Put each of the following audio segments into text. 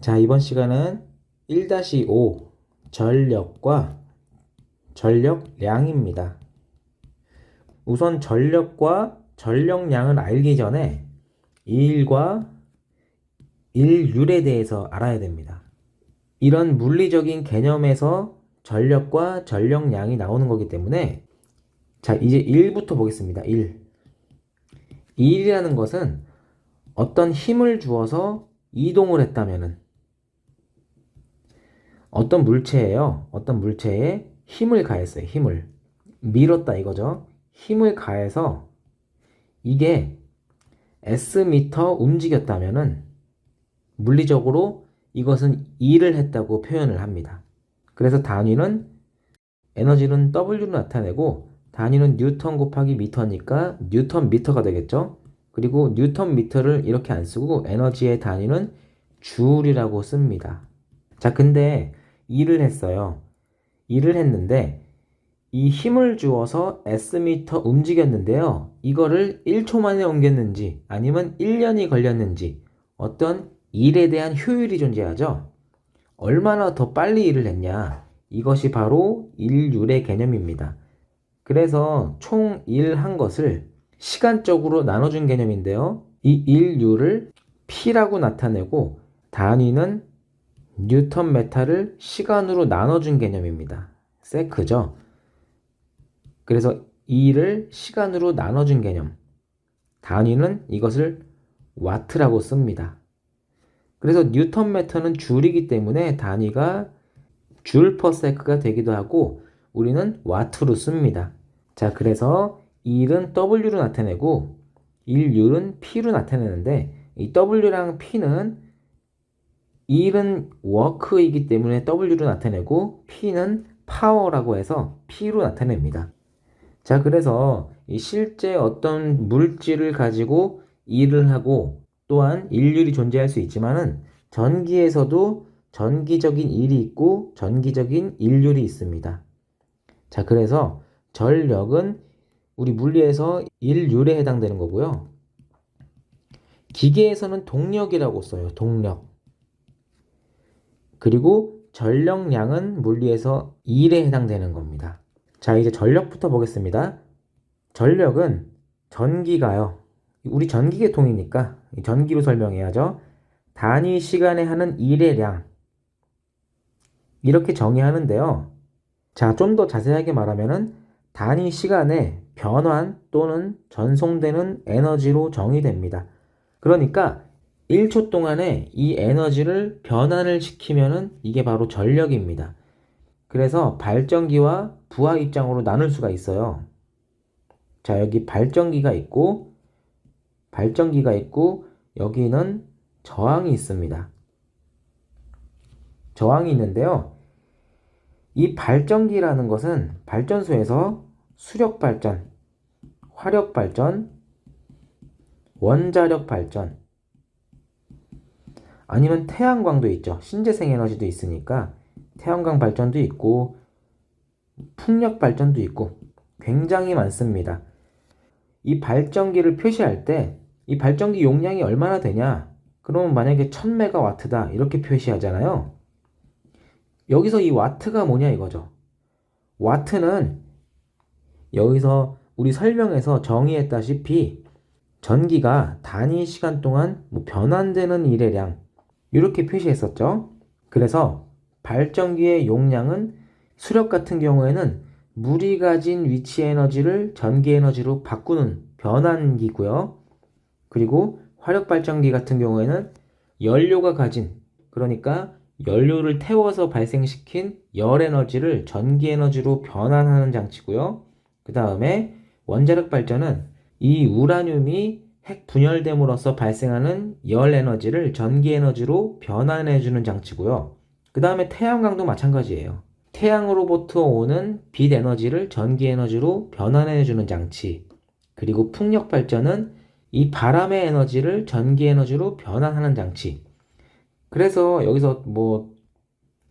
자, 이번 시간은 1-5 전력과 전력량입니다. 우선 전력과 전력량을 알기 전에 일과 일률에 대해서 알아야 됩니다. 이런 물리적인 개념에서 전력과 전력량이 나오는 거기 때문에 자, 이제 1부터 보겠습니다. 1. 1이라는 것은 어떤 힘을 주어서 이동을 했다면은 어떤 물체예요. 어떤 물체에 힘을 가했어요. 힘을. 밀었다 이거죠. 힘을 가해서 이게 S미터 움직였다면은 물리적으로 이것은 일을 했다고 표현을 합니다. 그래서 단위는 에너지는 W로 나타내고 단위는 뉴턴 곱하기 미터니까 뉴턴 미터가 되겠죠. 그리고 뉴턴 미터를 이렇게 안 쓰고 에너지의 단위는 줄이라고 씁니다. 자, 근데 일을 했어요. 일을 했는데 이 힘을 주어서 S미터 움직였는데요. 이거를 1초 만에 옮겼는지 아니면 1년이 걸렸는지 어떤 일에 대한 효율이 존재하죠. 얼마나 더 빨리 일을 했냐. 이것이 바로 일률의 개념입니다. 그래서 총 일 한 것을 시간적으로 나눠준 개념인데요. 이 일률을 P라고 나타내고 단위는 뉴턴 메타를 시간으로 나눠준 개념입니다. 세크죠. 그래서 2를 시간으로 나눠준 개념. 단위는 이것을 와트라고 씁니다. 그래서 뉴턴 메터는 줄이기 때문에 단위가 줄 퍼세크가 되기도 하고 우리는 와트로 씁니다. 자, 그래서 1은 W로 나타내고 1율은 P로 나타내는데 이 W랑 P는 1은 워크이기 때문에 W로 나타내고 P는 파워라고 해서 P로 나타냅니다. 자, 그래서 이 실제 어떤 물질을 가지고 일을 하고 또한 일률이 존재할 수 있지만은 전기에서도 전기적인 일이 있고 전기적인 일률이 있습니다. 자, 그래서 전력은 우리 물리에서 일률에 해당되는 거고요. 기계에서는 동력이라고 써요. 동력. 그리고 전력량은 물리에서 일에 해당되는 겁니다. 자, 이제 전력부터 보겠습니다. 전력은 전기가요. 우리 전기계통이니까 전기로 설명해야죠. 단위 시간에 하는 일의 량. 이렇게 정의하는데요. 자, 좀 더 자세하게 말하면은 단위 시간에 변환 또는 전송되는 에너지로 정의됩니다. 그러니까 1초 동안에 이 에너지를 변환을 시키면은 이게 바로 전력입니다. 그래서 발전기와 부하 입장으로 나눌 수가 있어요. 자, 여기 발전기가 있고, 발전기가 있고, 여기는 저항이 있습니다. 저항이 있는데요. 이 발전기라는 것은 발전소에서 수력 발전, 화력 발전, 원자력 발전, 아니면 태양광도 있죠. 신재생 에너지도 있으니까 태양광 발전도 있고 풍력 발전도 있고 굉장히 많습니다. 이 발전기를 표시할 때 이 발전기 용량이 얼마나 되냐? 그러면 만약에 1000메가와트다 이렇게 표시하잖아요. 여기서 이 와트가 뭐냐 이거죠. 와트는 여기서 우리 설명에서 정의했다시피 전기가 단위 시간 동안 뭐 변환되는 일의 량 이렇게 표시했었죠. 그래서 발전기의 용량은 수력 같은 경우에는 물이 가진 위치 에너지를 전기 에너지로 바꾸는 변환기고요. 그리고 화력 발전기 같은 경우에는 연료가 가진 그러니까 연료를 태워서 발생시킨 열 에너지를 전기 에너지로 변환하는 장치고요. 그 다음에 원자력 발전은 이 우라늄이 핵 분열됨으로써 발생하는 열 에너지를 전기 에너지로 변환해 주는 장치고요. 그 다음에 태양광도 마찬가지예요. 태양으로부터 오는 빛 에너지를 전기 에너지로 변환해 주는 장치. 그리고 풍력 발전은 이 바람의 에너지를 전기 에너지로 변환하는 장치. 그래서 여기서 뭐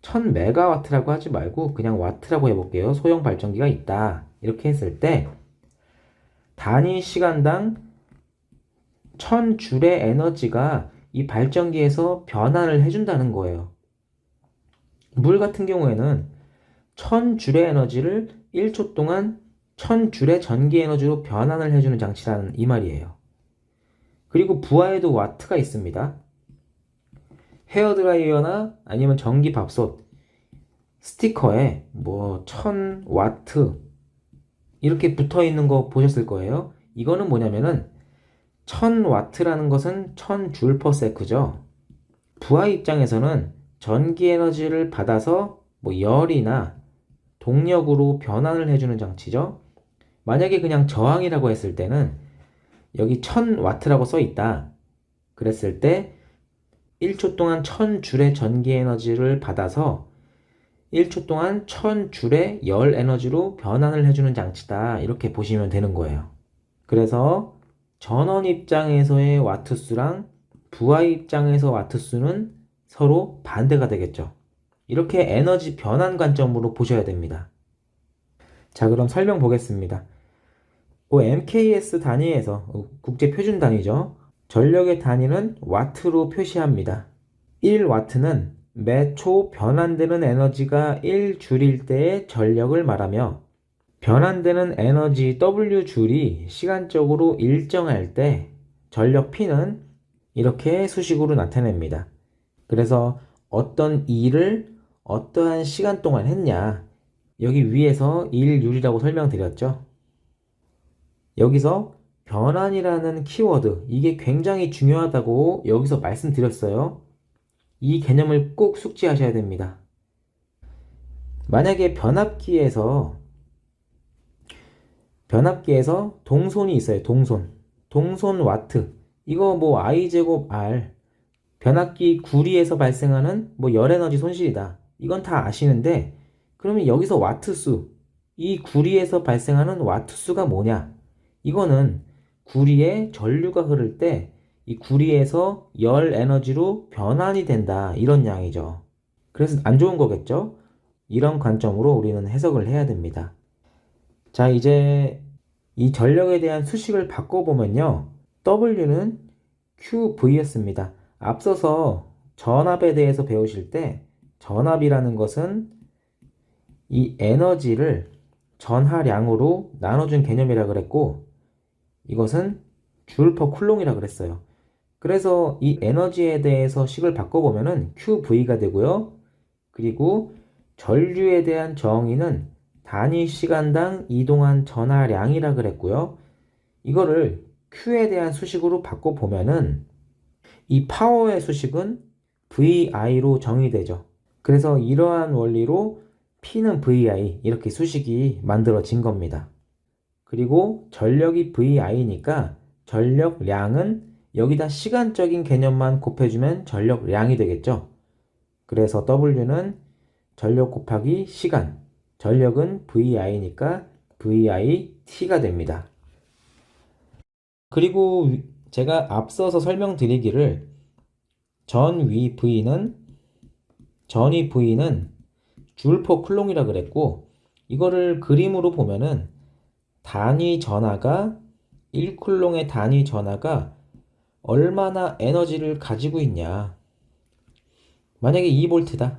1000메가와트라고 하지 말고 그냥 와트라고 해볼게요. 소형 발전기가 있다. 이렇게 했을 때 단위 시간당 1000줄의 에너지가 이 발전기에서 변환을 해준다는 거예요. 물 같은 경우에는 1000줄의 에너지를 1초 동안 1000줄의 전기 에너지로 변환을 해주는 장치라는 이 말이에요. 그리고 부하에도 와트가 있습니다. 헤어드라이어나 아니면 전기 밥솥 스티커에 뭐 1000와트 이렇게 붙어 있는 거 보셨을 거예요. 이거는 뭐냐면은 1000와트라는 것은 1000줄 퍼 세크죠. 부하 입장에서는 전기 에너지를 받아서 뭐 열이나 동력으로 변환을 해주는 장치죠. 만약에 그냥 저항이라고 했을 때는 여기 1000와트라고 써 있다. 그랬을 때 1초 동안 1000줄의 전기 에너지를 받아서 1초 동안 1000줄의 열 에너지로 변환을 해주는 장치다. 이렇게 보시면 되는 거예요. 그래서 전원 입장에서의 와트 수랑 부하 입장에서 와트 수는 서로 반대가 되겠죠. 이렇게 에너지 변환 관점으로 보셔야 됩니다. 자, 그럼 설명 보겠습니다. 그 MKS 단위에서 어, 국제 표준 단위죠. 전력의 단위는 와트로 표시합니다. 1와트는 매초 변환되는 에너지가 1줄일 때의 전력을 말하며 변환되는 에너지 W줄이 시간적으로 일정할 때 전력 P는 이렇게 수식으로 나타냅니다. 그래서 어떤 일을 어떠한 시간 동안 했냐 여기 위에서 일률이라고 설명드렸죠. 여기서 변환이라는 키워드 이게 굉장히 중요하다고 여기서 말씀드렸어요. 이 개념을 꼭 숙지하셔야 됩니다. 만약에 변압기에서 변압기에서 동손이 있어요. 동손. 동손 와트. 이거 뭐 I 제곱 R 변압기 구리에서 발생하는 뭐 열에너지 손실이다. 이건 다 아시는데 그러면 여기서 와트 수, 이 구리에서 발생하는 와트 수가 뭐냐? 이거는 구리에 전류가 흐를 때 이 구리에서 열 에너지로 변환이 된다. 이런 양이죠. 그래서 안 좋은 거겠죠? 이런 관점으로 우리는 해석을 해야 됩니다. 자, 이제 이 전력에 대한 수식을 바꿔보면요. W는 QV였습니다. 앞서서 전압에 대해서 배우실 때 전압이라는 것은 이 에너지를 전하량으로 나눠준 개념이라 그랬고 이것은 줄 퍼 쿨롱이라 그랬어요. 그래서 이 에너지에 대해서 식을 바꿔보면은 QV가 되고요. 그리고 전류에 대한 정의는 단위 시간당 이동한 전하량이라 그랬고요. 이거를 Q에 대한 수식으로 바꿔보면은 이 파워의 수식은 VI로 정의되죠. 그래서 이러한 원리로 P는 VI 이렇게 수식이 만들어진 겁니다. 그리고 전력이 VI니까 전력량은 여기다 시간적인 개념만 곱해주면 전력량이 되겠죠. 그래서 W는 전력 곱하기 시간, 전력은 VI니까 VIT가 됩니다. 그리고 제가 앞서서 설명드리기를 전위 V는 전위 V는 줄퍼 쿨롱이라 그랬고 이거를 그림으로 보면은 단위 전하가 1쿨롱의 단위 전하가 얼마나 에너지를 가지고 있냐. 만약에 2볼트다.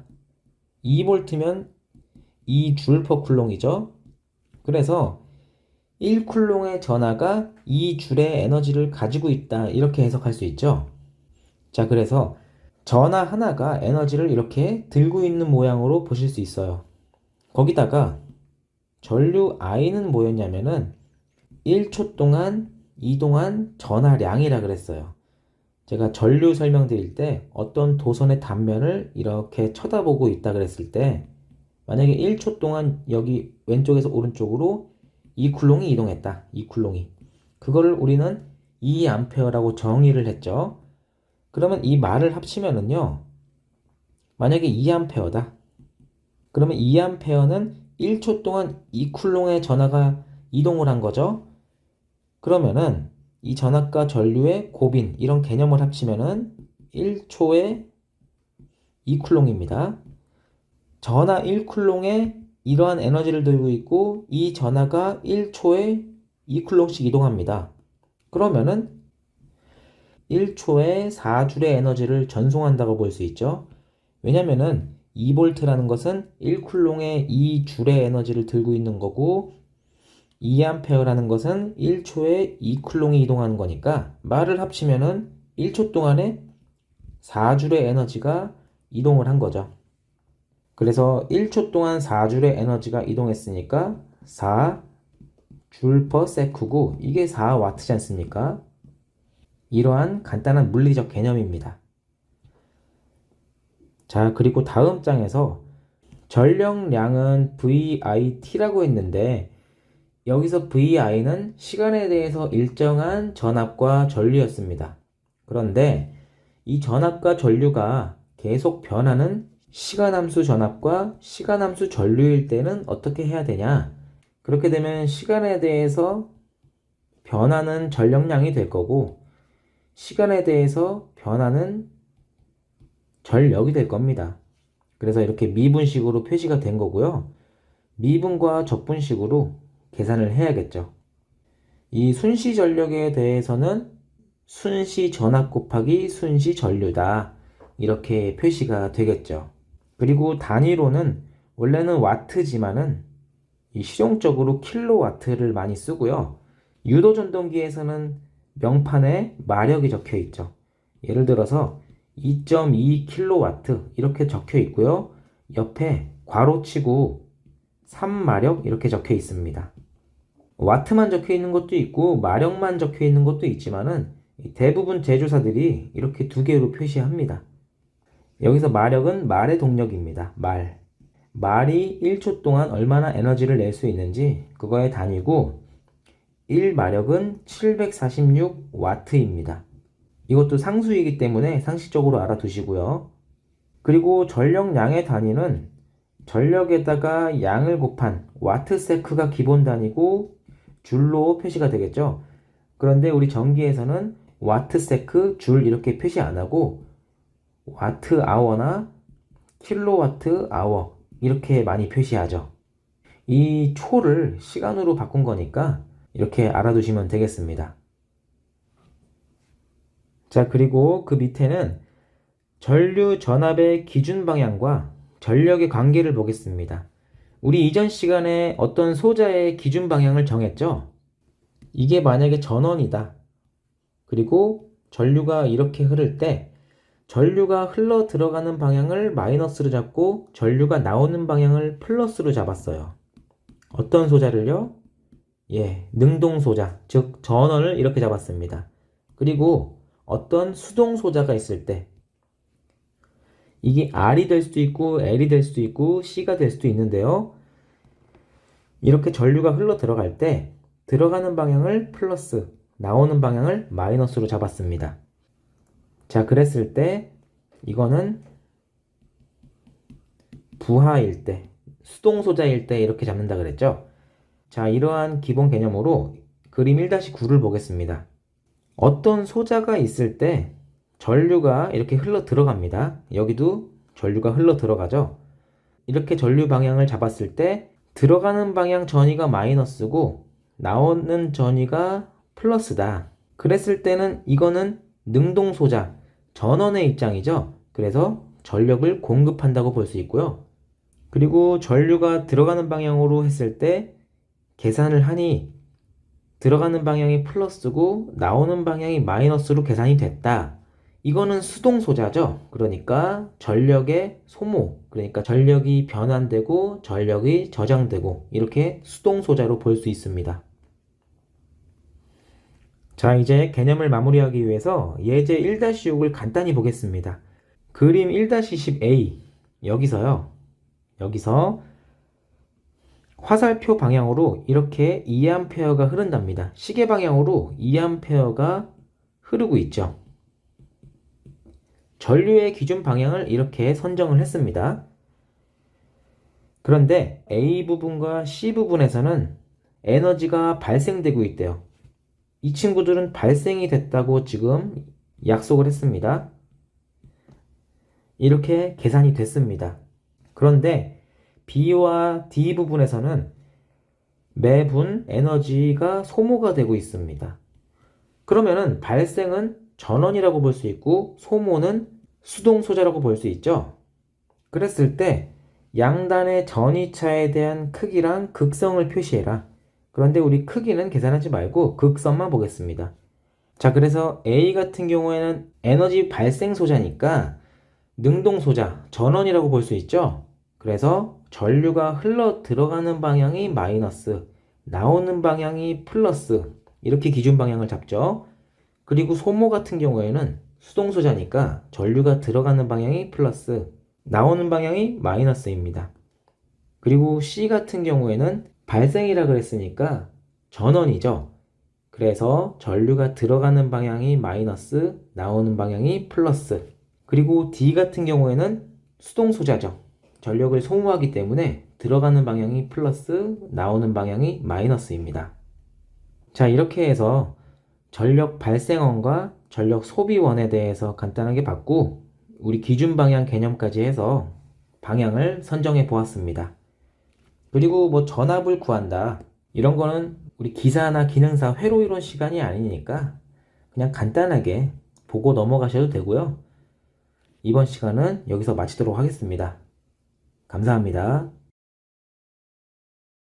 2볼트면 2줄 퍼 쿨롱이죠. 그래서 1쿨롱의 전하가 2줄의 에너지를 가지고 있다. 이렇게 해석할 수 있죠. 자, 그래서 전하 하나가 에너지를 이렇게 들고 있는 모양으로 보실 수 있어요. 거기다가 전류 I는 뭐였냐면은 1초 동안 이동한 전하량이라 그랬어요. 제가 전류 설명드릴 때 어떤 도선의 단면을 이렇게 쳐다보고 있다 그랬을 때 만약에 1초 동안 여기 왼쪽에서 오른쪽으로 이 쿨롱이 이동했다. 이 쿨롱이. 그거를 우리는 2A라고 정의를 했죠. 그러면 이 말을 합치면은요. 만약에 2A다. 그러면 2A는 1초 동안 이 쿨롱의 전하가 이동을 한 거죠. 그러면은 이 전압과 전류의 고빈 이런 개념을 합치면은 1초에 2쿨롱입니다. 전하 1쿨롱에 이러한 에너지를 들고 있고 이 전하가 1초에 2쿨롱씩 이동합니다. 그러면은 1초에 4줄의 에너지를 전송한다고 볼 수 있죠. 왜냐면은 2볼트라는 것은 1쿨롱에 2줄의 에너지를 들고 있는 거고 2암페어라는 것은 1초에 2쿨롱이 이동하는 거니까 말을 합치면은 1초 동안에 4줄의 에너지가 이동을 한 거죠. 그래서 1초 동안 4줄의 에너지가 이동했으니까 4줄 퍼 세크고 이게 4와트지 않습니까? 이러한 간단한 물리적 개념입니다. 자, 그리고 다음 장에서 전력량은 VIT라고 했는데 여기서 VI는 시간에 대해서 일정한 전압과 전류였습니다. 그런데 이 전압과 전류가 계속 변하는 시간함수 전압과 시간함수 전류일 때는 어떻게 해야 되냐? 그렇게 되면 시간에 대해서 변하는 전력량이 될 거고 시간에 대해서 변하는 전력이 될 겁니다. 그래서 이렇게 미분식으로 표시가 된 거고요. 미분과 적분식으로 계산을 해야겠죠. 이 순시 전력에 대해서는 순시 전압 곱하기 순시 전류다. 이렇게 표시가 되겠죠. 그리고 단위로는 원래는 와트지만은 이 실용적으로 킬로와트를 많이 쓰고요. 유도 전동기에서는 명판에 마력이 적혀 있죠. 예를 들어서 2.2kW 이렇게 적혀 있고요. 옆에 괄호치고 3마력 이렇게 적혀 있습니다. 와트만 적혀 있는 것도 있고 마력만 적혀 있는 것도 있지만은 대부분 제조사들이 이렇게 두 개로 표시합니다. 여기서 마력은 말의 동력입니다. 말. 말이 1초 동안 얼마나 에너지를 낼 수 있는지 그거의 단위고 1마력은 746와트입니다. 이것도 상수이기 때문에 상식적으로 알아두시고요. 그리고 전력량의 단위는 전력에다가 양을 곱한 와트 세크가 기본 단위고 줄로 표시가 되겠죠. 그런데 우리 전기에서는 와트 세크 줄 이렇게 표시 안 하고 와트 아워나 킬로와트 아워 이렇게 많이 표시하죠. 이 초를 시간으로 바꾼 거니까 이렇게 알아두시면 되겠습니다. 자, 그리고 그 밑에는 전류 전압의 기준 방향과 전력의 관계를 보겠습니다. 우리 이전 시간에 어떤 소자의 기준 방향을 정했죠? 이게 만약에 전원이다. 그리고 전류가 이렇게 흐를 때 전류가 흘러 들어가는 방향을 마이너스로 잡고 전류가 나오는 방향을 플러스로 잡았어요. 어떤 소자를요? 예, 능동 소자, 즉 전원을 이렇게 잡았습니다. 그리고 어떤 수동 소자가 있을 때 이게 R이 될 수도 있고 L이 될 수도 있고 C가 될 수도 있는데요. 이렇게 전류가 흘러 들어갈 때 들어가는 방향을 플러스, 나오는 방향을 마이너스로 잡았습니다. 자, 그랬을 때 이거는 부하일 때, 수동 소자일 때 이렇게 잡는다 그랬죠? 자, 이러한 기본 개념으로 그림 1-9를 보겠습니다. 어떤 소자가 있을 때 전류가 이렇게 흘러 들어갑니다. 여기도 전류가 흘러 들어가죠. 이렇게 전류 방향을 잡았을 때 들어가는 방향 전위가 마이너스고 나오는 전위가 플러스다. 그랬을 때는 이거는 능동 소자, 전원의 입장이죠. 그래서 전력을 공급한다고 볼 수 있고요. 그리고 전류가 들어가는 방향으로 했을 때 계산을 하니 들어가는 방향이 플러스고 나오는 방향이 마이너스로 계산이 됐다. 이거는 수동 소자죠. 그러니까 전력의 소모, 그러니까 전력이 변환되고 전력이 저장되고 이렇게 수동 소자로 볼 수 있습니다. 자, 이제 개념을 마무리하기 위해서 예제 1-6을 간단히 보겠습니다. 그림 1-10a 여기서요. 여기서 화살표 방향으로 이렇게 2A가 흐른답니다. 시계 방향으로 2A가 흐르고 있죠. 전류의 기준 방향을 이렇게 선정을 했습니다. 그런데 A 부분과 C 부분에서는 에너지가 발생되고 있대요. 이 친구들은 발생이 됐다고 지금 약속을 했습니다. 이렇게 계산이 됐습니다. 그런데 B와 D 부분에서는 매분 에너지가 소모가 되고 있습니다. 그러면은 발생은 전원이라고 볼 수 있고 소모는 수동 소자라고 볼 수 있죠. 그랬을 때 양단의 전이차에 대한 크기랑 극성을 표시해라. 그런데 우리 크기는 계산하지 말고 극성만 보겠습니다. 자, 그래서 A 같은 경우에는 에너지 발생 소자니까 능동 소자, 전원이라고 볼 수 있죠. 그래서 전류가 흘러 들어가는 방향이 마이너스, 나오는 방향이 플러스, 이렇게 기준 방향을 잡죠. 그리고 소모 같은 경우에는 수동 소자니까 전류가 들어가는 방향이 플러스, 나오는 방향이 마이너스입니다. 그리고 C 같은 경우에는 발생이라 그랬으니까 전원이죠. 그래서 전류가 들어가는 방향이 마이너스, 나오는 방향이 플러스. 그리고 D 같은 경우에는 수동 소자죠. 전력을 소모하기 때문에 들어가는 방향이 플러스, 나오는 방향이 마이너스입니다. 자, 이렇게 해서 전력 발생원과 전력 소비원에 대해서 간단하게 봤고, 우리 기준 방향 개념까지 해서 방향을 선정해 보았습니다. 그리고 뭐 전압을 구한다. 이런 거는 우리 기사나 기능사 회로 이론 시간이 아니니까 그냥 간단하게 보고 넘어가셔도 되고요. 이번 시간은 여기서 마치도록 하겠습니다. 감사합니다.